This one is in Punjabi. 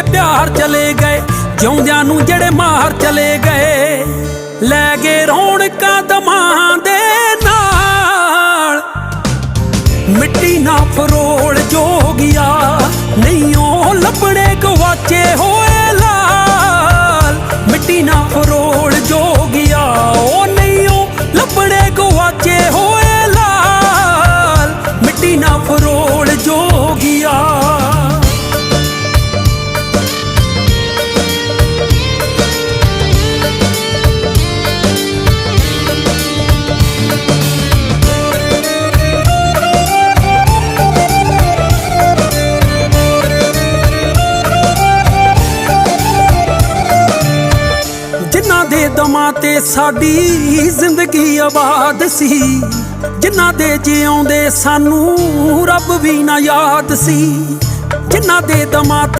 ਦੇ ਪਿਆਰ ਚਲੇ ਗਏ, ਜਿਉਂਦਿਆਂ ਨੂੰ ਜਿਹੜੇ ਮਾਰ ਚਲੇ ਗਏ। ਲੈ ਗਏ ਰੌਣਕਾਂ ਦਮਾਂ ਦੇ ਨਾਲ। ਮਿੱਟੀ ਨਾ ਫਰੋਲ ਜੋਗਿਆ, ਨਹੀਂ ਉਹ ਲੱਭਣੇ ਗਵਾਚੇ ਹੋਏ ਲਾਲ। ਮਿੱਟੀ ਨਾ ਫਰੋਲ ਜੋਗਿਆ, ਉਹ ਨਹੀਂ ਉਹ ਲੱਭਣੇ ਗਵਾਚੇ ਹੋਏ ਲਾਲ। ਮਿੱਟੀ ਨਾ ਫਰੋਲ ਜਿਨ੍ਹਾਂ ਦੇ ਦਮਾਂ ਤੇ ਸਾਡੀ ਜ਼ਿੰਦਗੀ ਆਬਾਦ ਸੀ, ਜਿਨ੍ਹਾਂ ਦੇ ਜਿਉਂਦੇ ਸਾਨੂੰ ਰੱਬ ਵੀ ਨਾ ਯਾਦ ਸੀ, ਜਿਨ੍ਹਾਂ ਦੇ ਦਮਾਂ ਤੇ